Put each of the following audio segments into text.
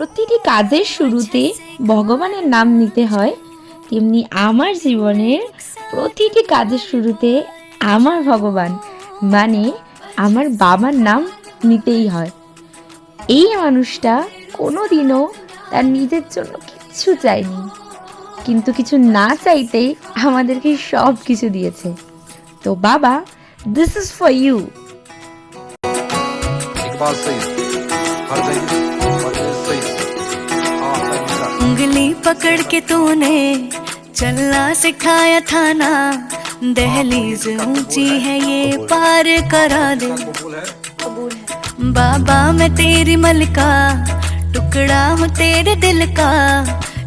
প্রতিটি কাজের শুরুতে ভগবানের নাম নিতে হয়, তেমনি আমার জীবনের প্রতিটি কাজের শুরুতে আমার ভগবান মানে আমার বাবার নাম নিতেই হয়। এই মানুষটা কোনো দিনও তার নিজের জন্য কিচ্ছু চায়নি, কিন্তু কিছু না চাইতেই আমাদেরকে সব কিছু দিয়েছে। তো বাবা দিস ইজ ফর ইউ उंगली पकड़ के तूने चलना सिखाया था ना दहलीज ऊँची है ये पार करा दे। बाबा मैं तेरी मलका टुकड़ा हूँ तेरे दिल का।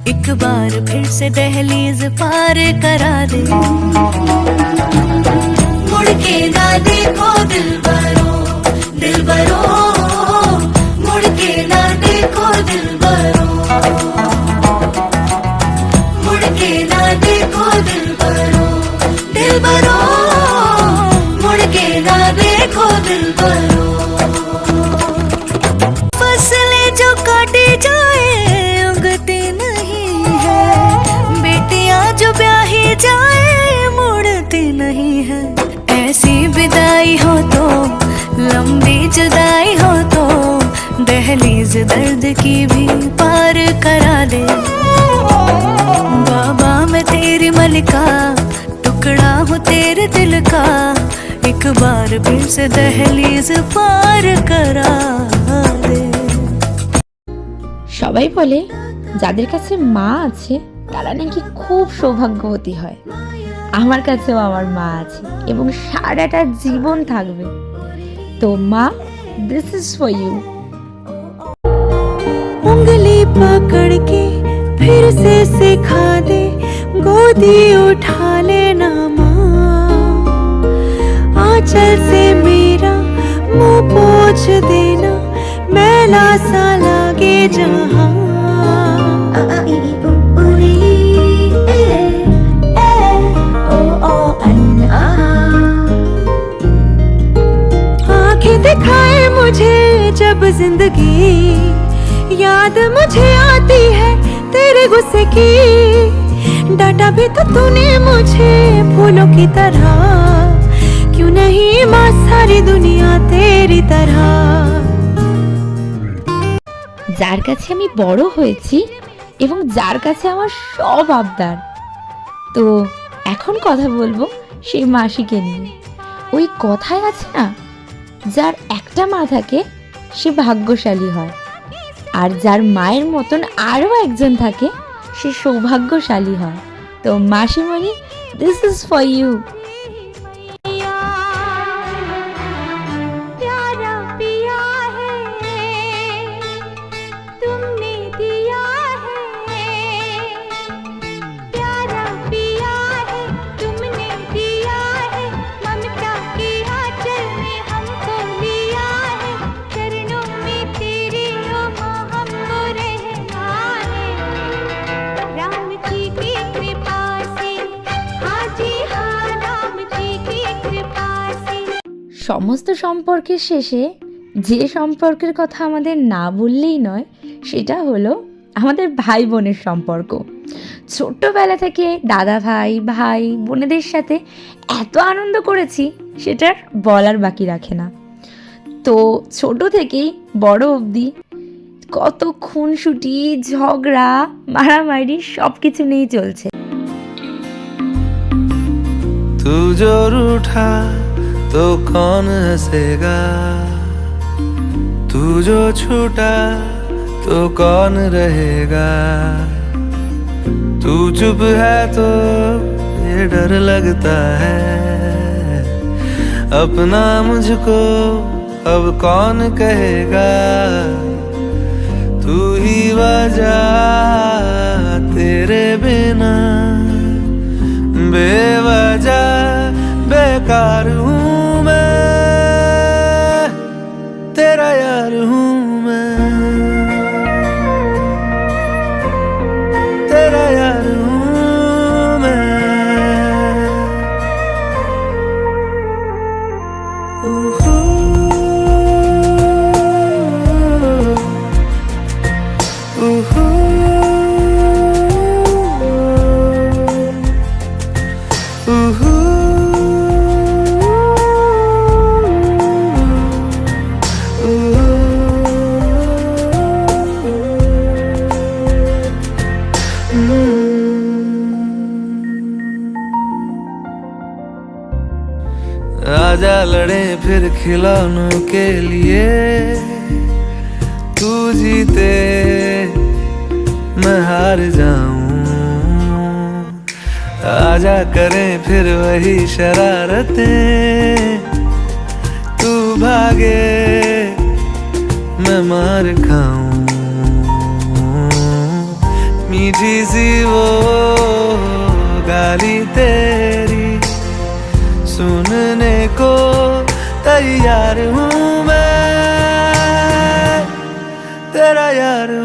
एक बार फिर से दहलीज पार करा दे। मुड़ के ना देखो दिल भरो दिल भरो दहलीज दर्द की भी पार करा दे बाबा मैं तेरी मलिका टुकड़ा हूँ तेरे दिल का एक बार फिर से दहलीज पार करा दे সবাই বলে যাদের কাছে মা আছে তারা নাকি খুব সৌভাগ্যবতী হয় আমার কাছেও আমার মা আছে এবং সারাটা জীবন থাকবে তো মা দিস ইজ ফর ইউ उंगली पकड़ के फिर से सिखा दे, गोदी उठा लेना माँ। आंचल से मेरा मुँह पोछ देना, मैला सा लागे जहाँ। दिखाए मुझे जब ज़िंदगी याद मुझे आती है तेरे गुस्से की डांटा भी तो तूने मुझे फूलों की तरह क्यों नहीं माँ सारी दुनिया तेरी तरह যার কাছে আমি বড় হয়েছি এবং যার কাছে আমার সব আবদার তো এখন কথা বলবো সেই মাসিকে নিয়ে ওই কথায় আছে না যার একটা মা থাকে সে ভাগ্যশালী হয় আর যার মায়ের মতন আরও একজন থাকে, সে সৌভাগ্যশালী হয়। তো মাসিমণি দিস ইজ ফর ইউ সমস্ত সম্পর্কের শেষে যে সম্পর্কের কথা আমাদের না বললেই নয়, সেটা হলো আমাদের ভাই বোনের সম্পর্ক। ছোট্টবেলা থেকে দাদা ভাই ভাই বোনেদের সাথে এত আনন্দ করেছি, সেটার বলার বাকি রাখে না। তো ছোট থেকেই বড় অবধি কত খুনসুটি ঝগড়া, মারামারি সব কিছু নিয়েই চলছে। উঠা तो कौन हंसेगा? तू जो छूटा तो कौन रहेगा? तू चुप है तो ये डर लगता है। अपना मुझको अब कौन कहेगा? तू ही वजह तेरे बिना आजा लड़े फिर खिलौनों के लिए। तू जीते, मैं हार जाऊँ। आजा करें फिर वही शरारतें। तू भागे, मैं मार खाऊं। मीठी सी वो गाली तेरी सुनने को तैयार हूँ मैं। तेरा यार हूँ